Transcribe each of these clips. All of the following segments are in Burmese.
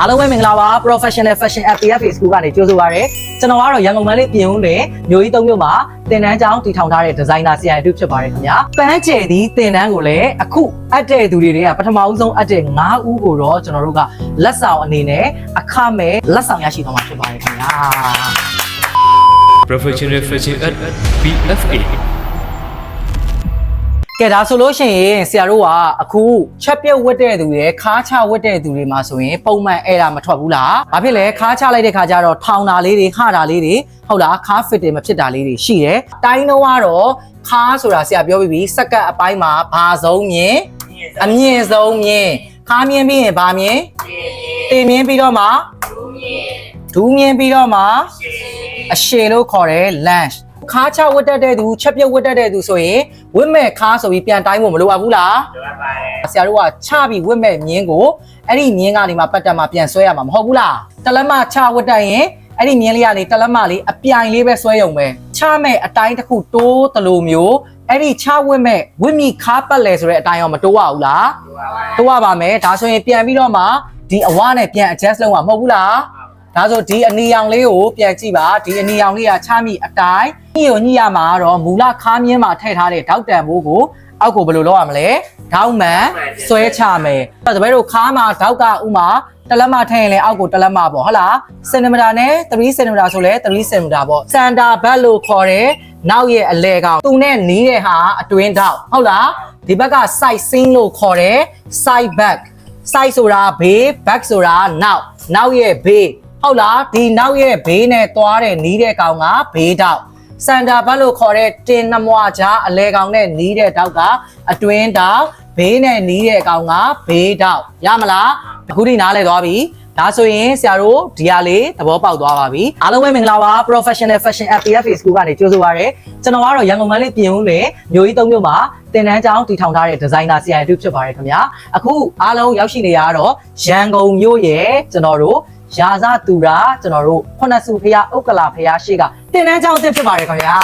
အားလုံးပဲမင်္ဂလာပါ Professional Fashion App PFA School ကနေကြိုဆိုပါရစေကျွန်တော်ကတော့ရန်ကုန်မန္တလေးပြည်ဦးတွင်မျိုးကြီးသုံးမျိုးမှာတင်တန်းကျောင်းတည်ထောင်ထားတဲ့ဒီဇိုင်နာဆရာတူဖြစ်ပါတယ်ခင်ဗျာပန်းကျဲသည့်တင်တန်းကိုလည်းအခုအပ်တဲ့သူတွေတွေကပထမဦးဆုံးအပ်တဲ့9ဦးကိုတော့ကျွန်တော်တို့ကလက်ဆောင်အနေနဲ့အခမဲ့လက်ဆောင်ရရှိသွားမှာဖြစ်ပါတယ်ခင်ဗျာ Professional Fashion at PFA ကဲဒါဆိုလို့ရှိရင်ဆရာတို့ကအခုချက်ပြုတ်ဝတ်တဲ့သူတွေခါးချဝတ်တဲ့သူတွေမှာဆိုရင်ပုံမှန်အဲ့ဒါမထွက်ဘူးလားဘာဖြစ်လဲခါးချလိုက်တဲ့ခါကျတော့ထောင်တာလေးတွေခါတာလေးတွေဟုတ်လားခါးဖစ်တယ်မဖြစ်တာလေးတွေရှိတယ်တိုင်းတော့ကတော့ခါးဆိုတာဆရာပြောပြီးပြီစက္ကပ်အပိုင်းမှာဘာဆုံးမြင်အမြင့်ဆုံးမြင်ခါးမြင်ပြီးရင်ဘာမြင်တင်မြင်ပြီးတော့မှဒူးမြင်ပြီးတော့မှအရှည်လို့ခေါ်တယ် lunch ခါးချဝတ်တတ်တဲ့သူချက်ပြုတ်ဝတ်တတ်တဲ့သူဆိုရင်ဝတ်မဲ့ခါးဆိုပြီးပြန်တိုင်းဖို့မလိုအပ်ဘူးလားဆရာတို့ကချပြီးဝတ်မဲ့မြင်းကိုအဲ့ဒီမြင်းကနေမှပတ်တက်မှပြန်ဆွဲရမှာမဟုတ်ဘူးလားတလက်မချဝတ်တက်ရင်အဲ့ဒီမြင်းလေးကနေတလက်မလေးအပြိုင်လေးပဲဆွဲရုံပဲချမဲ့အတိုင်းတစ်ခုတိုးတလို့မျိုးအဲ့ဒီချဝတ်မဲ့ဝတ်မိခါပတ်လဲဆိုတဲ့အတိုင်းရောမတိုးရဘူးလားတိုးရပါမယ်ဒါဆိုရင်ပြန်ပြီးတော့မှဒီအဝနဲ့ပြန် adjust လုပ်မှာမဟုတ်ဘူးလား ဒါဆိုဒီအနီရောင်လေးကိုပြန်ကြည့်ပါဒီအနီရောင်လေးကချမိအတိုင်းညှိကိုညှိရမှာကတော့မူလခါမြင်းမှာထည့်ထားတဲ့ဒေါက်တန်ဘိုးကိုအောက်ကိုဘယ်လိုလုပ်ရမလဲဒေါက်မှန်ဆွဲချမယ်အဲ့တော့တပည့်တို့ခါမှာဒေါက်ကဥမာတလက်မထည့်ရင်လည်းအောက်ကိုတလက်မပေါ့ဟုတ်လားစင်တီမီတာနဲ့3စင်တီမီတာဆိုလဲ3စင်တီမီတာပေါ့စန်တာဘတ်လို့ခေါ်တဲ့နောက်ရဲ့အလဲကောင်သူနဲ့နီးတဲ့ဟာအတွင်းဒေါက်ဟုတ်လားဒီဘက်က side sing လို့ခေါ်တဲ့ side back side ဆိုတာဘေး back ဆိုတာနောက်နောက်ရဲ့ဘေး ဟုတ်လားဒီနောက်ရဲ့ဘေးနဲ့သွားတဲ့နီးတဲ့ကောင်ကဘေးတောက်စန်တာဘတ်လို့ခေါ်တဲ့တင်နှမွားကြားအလဲကောင်နဲ့နီးတဲ့တောက်ကအတွင်းတောက်ဘေးနဲ့နီးတဲ့ကောင်ကဘေးတောက်ရမလားအခုထိနားလဲသွားပြီဒါဆိုရင်ဆရာတို့ဒီဟာလေးသဘောပေါက်သွားပါပြီအားလုံးပဲမင်္ဂလာပါ Professional Fashion App PFA School ကနေကြိုဆိုပါရစေကျွန်တော်ကတော့ရန်ကုန်မန္တလေးပြည်ဦးတွင်မျိုးကြီးသုံးမျိုးမှာတင်တန်းကျောင်းတည်ထောင်ထားတဲ့ဒီဇိုင်နာဆရာတူဖြစ်ပါတယ်ခင်ဗျာအခုအားလုံးရောက်ရှိနေရတော့ရန်ကုန်မြို့ရဲ့ကျွန်တော်တို့ ရာဇသူရာကျွန်တော်တို့ခုနစုဖရာဥက္ကလာဖရာရှိကတင်တန်းကျောင်းတစ်ဖြစ်ပါတယ်ခင်ဗျာ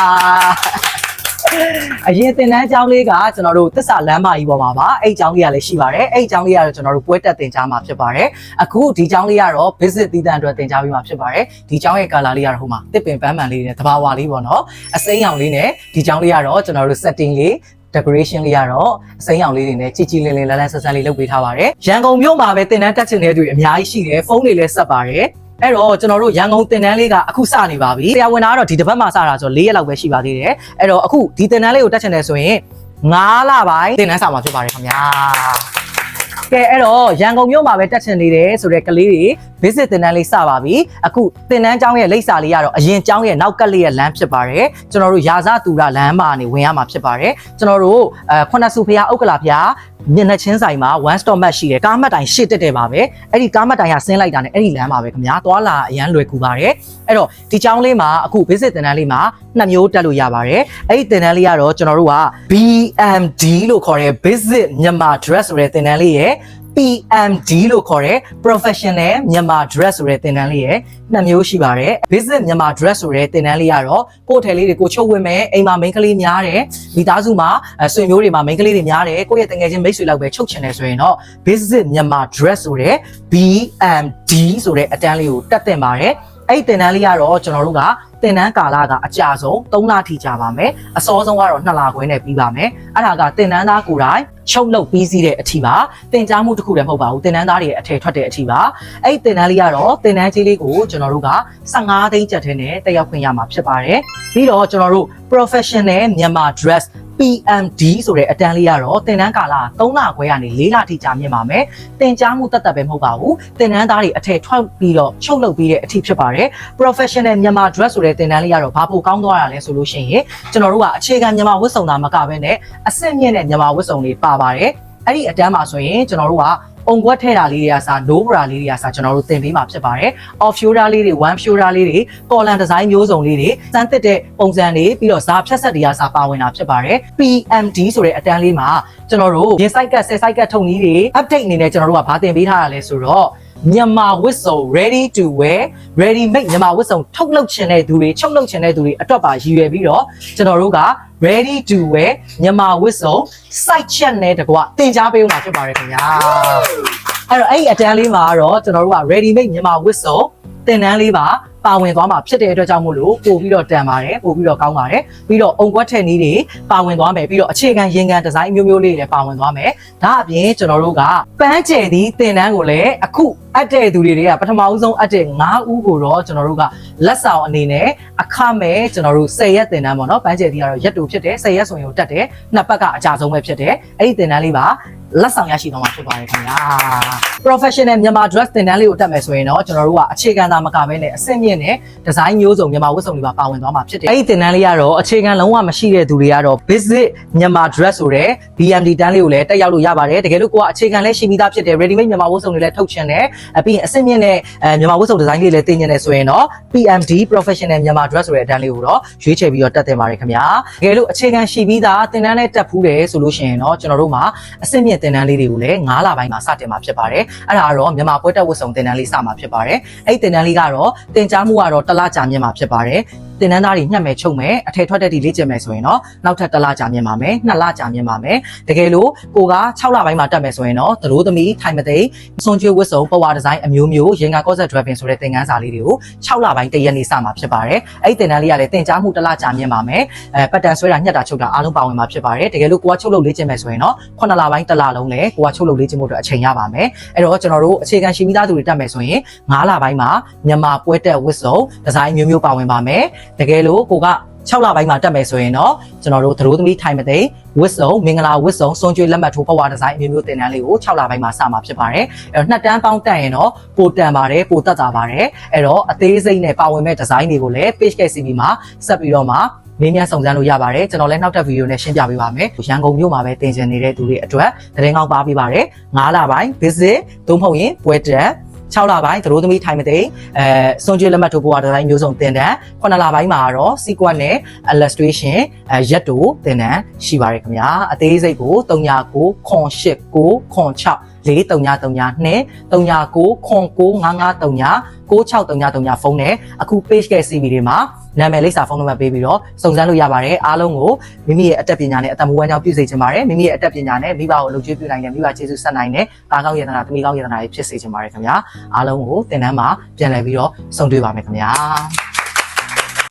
အရင်သင်တန်းကျောင်းလေးကကျွန်တော်တို့တစ္ဆာလမ်းမကြီးပေါ်မှာပါအဲ့ကျောင်းလေးကလည်းရှိပါတယ်အဲ့ကျောင်းလေးကတော့ကျွန်တော်တို့ပွဲတက်သင်ကြားမှာဖြစ်ပါတယ်အခုဒီကျောင်းလေးကတော့ visit တည်တံအတွက်သင်ကြားပေးမှာဖြစ်ပါတယ်ဒီကျောင်းရဲ့ color လေးကတော့ဟိုမှာတစ်ပင်ပန်းမှန်လေးနဲ့တဘာဝလေးပေါ့နော်အစိမ်းရောင်လေးနဲ့ဒီကျောင်းလေးကတော့ကျွန်တော်တို့ setting လေး decoration လေးကတော့အစိမ်းရောင်လေးတွေနဲ့ကြည်ကြည်လင်လင်လန်းလန်းဆန်းဆန်းလေးလုပ်ပေးထားပါတယ်ရန်ကုန်မြို့မှာပဲသင်တန်းတက်ချင်တဲ့သူတွေအများကြီးရှိတယ်ဖုန်းတွေလည်းဆက်ပါတယ်အဲ့တော့ကျွန်တော်တို့ရန်ကုန်တင်တန်းလေးကအခုစနေပါပြီ။ဆရာဝန်သားကတော့ဒီတစ်ပတ်မှစတာဆို၄ရက်လောက်ပဲရှိပါသေးတယ်။အဲ့တော့အခုဒီတင်တန်းလေးကိုတက်ချင်တယ်ဆိုရင်9လပိုင်းတင်တန်းစာမှာဖြစ်ပါတယ်ခင်ဗျာ။ ကဲအဲ့တော့ရန်ကုန်မြို့မှာပဲတက်ချင်နေတယ်ဆိုတဲ့ကလေးတွေ visit တင်တန်းလေးစပါပြီ။အခုတင်တန်းကျောင်းရဲ့လိပ်စာလေးကတော့အရင်ကျောင်းရဲ့နောက်ကလေးရဲ့လမ်းဖြစ်ပါတယ်။ကျွန်တော်တို့ရာဇသူရလမ်းမှာနေဝင်ရမှာဖြစ်ပါတယ်။ကျွန်တော်တို့အဲခုနစုဖျားဥက္ကလာဖျား မျက်နှာချင်းဆိုင်မှာ one stop map ရှိတယ်ကားမှတ်တိုင်ရှေ့တက်တယ်ပါပဲအဲ့ဒီကားမှတ်တိုင်ကဆင်းလိုက်တာနဲ့အဲ့ဒီလမ်းပါပဲခင်ဗျာသွားလာအရန်လွယ်ကူပါတယ်အဲ့တော့ဒီကျောင်းလေးမှာအခု visit တင်တန်းလေးမှာနှစ်မျိုးတက်လို့ရပါတယ်အဲ့ဒီတင်တန်းလေးကတော့ကျွန်တော်တို့က BMD လို့ခေါ်တဲ့ visit မြန်မာ dress ဆိုတဲ့တင်တန်းလေးရဲ့ PMD လို့ခေါ်တဲ့ professional မြန်မာ dress ဆိုတဲ့သင်တန်းလေးရဲ့နှစ်မျိုးရှိပါတယ် business မြန်မာ dress ဆိုတဲ့သင်တန်းလေးကတော့ကိုယ့်ထည်လေးတွေကိုချုပ်ဝတ်မယ်အိမ်မှာ main ကလေးများတယ်မိသားစုမှာအဲဆွေမျိုးတွေမှာ main ကလေးတွေများတယ်ကိုယ့်ရဲ့တငယ်ချင်းမိတ်ဆွေလောက်ပဲချုပ်ချင်တယ်ဆိုရင်တော့ business မြန်မာ dress ဆိုတဲ့ BMD ဆိုတဲ့အတန်းလေးကိုတက်တင်ပါတယ် အဲ့ဒီသင်တန်းလေးကတော့ကျွန်တော်တို့ကသင်တန်းကာလကအကြာဆုံး3လထိကြာပါမယ်အစောဆုံးကတော့2လခွဲနဲ့ပြီးပါမယ်အဲ့ဒါကသင်တန်းသားကိုယ်တိုင်ချုပ်လုပ်ပြီးစီးတဲ့အထီပါသင်ကြားမှုတစ်ခုလည်းမဟုတ်ပါဘူးသင်တန်းသားတွေရဲ့အထည်ထွက်တဲ့အထီပါအဲ့ဒီသင်တန်းလေးကတော့သင်တန်းကြီးလေးကိုကျွန်တော်တို့က15သိန်းကျပ်ထဲနဲ့တက်ရောက်ခွင့်ရမှာဖြစ်ပါတယ်ပြီးတော့ကျွန်တော်တို့ professional မြန်မာ dress PMD ဆိုတဲ့အတန်းလေးကတော့တင်တန်းကာလ3လခွဲကနေ4လထိကြာမြင့်ပါမယ်။တင်ကြားမှုတတ်တတ်ပဲမဟုတ်ပါဘူး။တင်တန်းသားတွေအထည်ထွက်ပြီးတော့ချုပ်လုပ်ပြီးတဲ့အထိဖြစ်ပါတယ်။ Professional မြန်မာ dress ဆိုတဲ့တင်တန်းလေးကတော့ဘာပိုကောင်းသွားတာလဲဆိုလို့ရှိရင်ကျွန်တော်တို့ကအခြေခံမြန်မာဝတ်စုံသားမကဘဲနဲ့အဆင့်မြင့်တဲ့မြန်မာဝတ်စုံတွေပါပါတယ်။အဲ့ဒီအတန်းမှာဆိုရင်ကျွန်တော်တို့က အုံကွက်ထဲတာလေးတွေကစား no bra လေးတွေကစားကျွန်တော်တို့သင်ပေးမှာဖြစ်ပါတယ်။ off shoulder လေးတွေ one shoulder လေးတွေ collar design မျိုးစုံလေးတွေစမ်းသစ်တဲ့ပုံစံတွေပြီးတော့ဇာဖြတ်ဆက်တွေကစားပါဝင်တာဖြစ်ပါတယ်။ PMD ဆိုတဲ့အတန်းလေးမှာကျွန်တော်တို့ရေ site က10 site ကထုံကြီးတွေ update အနေနဲ့ကျွန်တော်တို့ကဗာသင်ပေးထားတာလဲဆိုတော့ မြန်မာဝတ်စုံ ready to wear ready made မြန်မာဝတ်စုံထုတ်လုပ်ခြင်းတဲ့သူတွေချုပ်လုပ်ခြင်းတဲ့သူတွေအတွက်ပါရည်ရွယ်ပြီးတော့ကျွန်တော်တို့က ready to wear မြန်မာဝတ်စုံ site check နဲ့တကွတင် जा ပေးဦးမှာဖြစ်ပါတယ်ခင်ဗျာအဲ့တော့အဲ့ဒီအတန်းလေးမှာကတော့ကျွန်တော်တို့က ready made မြန်မာဝတ်စုံတင်တန်းလေးပါပါဝင်သွားမှာဖြစ်တဲ့အတွက်ကြောင့်မို့လို့ပို့ပြီးတော့တန်ပါတယ်ပို့ပြီးတော့ကောင်းပါတယ်ပြီးတော့အုံကွက်ထက်နည်းတွေပါဝင်သွားမယ်ပြီးတော့အခြေခံရင်ခံဒီဇိုင်းမျိုးမျိုးလေးတွေလည်းပါဝင်သွားမယ်ဒါအပြင်ကျွန်တော်တို့ကပန်းကျယ်သည့်တင်တန်းကိုလည်းအခုအပ်တဲ့သူတွေတွေကပထမဦးဆုံးအပ်တဲ့9ဦးကိုတော့ကျွန်တော်တို့ကလက်ဆောင်အနေနဲ့အခမဲ့ကျွန်တော်တို့10ရက်တင်တန်းပေါ့နော်ပန်းကျယ်သည့်ကတော့ရက်တူဖြစ်တယ်10ရက်ဆိုရင်ကိုတက်တယ်နှစ်ပတ်ကအကြဆုံးပဲဖြစ်တယ်အဲ့ဒီတင်တန်းလေးပါလက်ဆောင်ရရှိသွားမှာဖြစ်ပါတယ်ခင်ဗျာ professional မြန်မာ dress တင်တန်းလေးကိုတက်မယ်ဆိုရင်တော့ကျွန်တော်တို့ကအခြေခံသားမကဘဲနဲ့အဆင့်မြင့်တဲ့ဒီဇိုင်းမျိုးစုံမြန်မာဝတ်စုံတွေပါပါဝင်သွားမှာဖြစ်တယ်အဲ့ဒီတင်တန်းလေးကတော့အခြေခံလုံးဝမရှိတဲ့သူတွေကတော့ visit မြန်မာ dress ဆိုတဲ့ BMD တန်းလေးကိုလည်းတက်ရောက်လို့ရပါတယ်တကယ်လို့ကိုကအခြေခံလည်းရှိပြီးသားဖြစ်တယ် ready made မြန်မာဝတ်စုံတွေလည်းထုတ်ချင်တယ်အပြီးရင်အဆင့်မြင့်တဲ့အဲမြန်မာဝတ်စုံဒီဇိုင်းလေးလည်းတင်ကျင်တယ်ဆိုရင်တော့ PMD professional မြန်မာ dress ဆိုတဲ့အတန်းလေးကိုတော့ရွေးချယ်ပြီးတော့တက်တင်ပါတယ်ခင်ဗျာတကယ်လို့အခြေခံရှိပြီးသားတင်တန်းလည်းတက်ဖူးတယ်ဆိုလို့ရှိရင်တော့ကျွန်တော်တို့မှာအဆင့်မြင့်တင်တန်းလေးတွေကိုလည်း9လပိုင်းမှာစတင်မှာဖြစ်ပါတယ်အဲ့ဒါကတော့မြန်မာပွဲတက်ဝတ်စုံတင်တန်းလေးစမှာဖြစ်ပါတယ်အဲ့ဒီတင်တန်းလေးကတော့တင် जा မှုကတော့တစ်လကြာမြင့်မှာဖြစ်ပါတယ်တင်တန်းသားတွေညှက်မယ်ချုပ်မယ်အထည်ထွက်တဲ့ဒီလေ့ကျင့်မယ်ဆိုရင်တော့နောက်ထပ်တစ်လကြာမြင့်ပါမယ်နှစ်လကြာမြင့်ပါမယ်တကယ်လို့ကိုက6လပိုင်းမှာတက်မယ်ဆိုရင်တော့သတို့သမီးထိုင်မသိစွန်ကျွေးဝတ်စုံပဝါဒီဇိုင်းအမျိုးမျိုးရင်ကကော့ဆက်ဒရက်ပင်ဆိုတဲ့သင်ခန်းစာလေးတွေကို6လပိုင်းတရက်နေ့စမှာဖြစ်ပါတယ်အဲ့ဒီတင်တန်းလေးကလည်းတင် जा မှုတစ်လကြာမြင့်ပါမယ်အဲပတ်တန်ဆွဲတာညှက်တာချုပ်တာအားလုံးပါဝင်မှာဖြစ်ပါတယ်တကယ်လို့ကိုကချုပ်လုပ်လေ့ကျင့်မယ်ဆိုရင်တော့9လပိုင်းတစ်လလုံးလည်းကိုကချုပ်လုပ်လေ့ကျင့်ဖို့အတွက်အချိန်ရပါမယ်အဲ့တော့ကျွန်တော်တို့အခြေခံရှိပြီးသားသူတွေတက်မယ်ဆိုရင်9လပိုင်းမှာမြန်မာပွဲတက်ဝတ်စုံဒီဇိုင်းမျိုးမျိုးပါဝင်ပါမယ်တကယ်လို့ကိုက 6လပိုင်းမှာတက်မယ်ဆိုရင်တော့ကျွန်တော်တို့သရိုးသမီးထိုင်မသိဝစ်စုံမင်္ဂလာဝစ်စုံစွန်ကျွေးလက်မှတ်ထိုးပဝါဒီဇိုင်းအမျိုးမျိုးတင်တန်းလေးကို6လပိုင်းမှာစမှာဖြစ်ပါတယ်အဲ့တော့နှစ်တန်းပေါင်းတက်ရင်တော့ပိုတန်ပါတယ်ပိုတက်တာပါတယ်အဲ့တော့အသေးစိတ်နဲ့ပါဝင်မဲ့ဒီဇိုင်းတွေကိုလည်း page KCB မှာဆက်ပြီးတော့မှမင်းများစုံစမ်းလို့ရပါတယ်ကျွန်တော်လည်းနောက်ထပ်ဗီဒီယိုနဲ့ရှင်းပြပေးပါမယ်ရန်ကုန်မြို့မှာပဲတင်ကျင်နေတဲ့သူတွေအတွက်သတင်းကောင်းပါပေးပါတယ်9လပိုင်း visit သို့မဟုတ်ရင်ပွဲတက် 6လပိုင်းသရိုးသမီးထိုင်မသိအဲစွန်ကျွေးလက်မှတ်ထိုးပေါ်ဒီဇိုင်းမျိုးစုံတင်တန်း9လပိုင်းမှာတော့ sequence နဲ့ illustration အဲရက်တူတင်တန်းရှိပါရခင်ဗျာအသေးစိတ်ကို39ခွန်8 9ခွန်6 4332 39ခွန်95539 9639ဖုန်းနဲ့အခု page က CV တွေမှာ နာမည်လိပ်စာဖုန်းနံပါတ်ပေးပြီးတော့စုံစမ်းလို့ရပါတယ်အားလုံးကိုမိမိရဲ့အတက်ပညာနဲ့အတမူဝမ်းကြောင်းပြုစေချင်ပါတယ်မိမိရဲ့အတက်ပညာနဲ့မိဘကိုလုပ်ကျွေးပြုနိုင်တဲ့မိဘကျေးဇူးဆက်နိုင်တဲ့သားကောင်းယတနာသမီးကောင်းယတနာတွေဖြစ်စေချင်ပါတယ်ခင်ဗျာအားလုံးကိုသင်တန်းမှာပြန်လည်ပြီးတော့ဆုံတွေ့ပါမယ်ခင်ဗျာ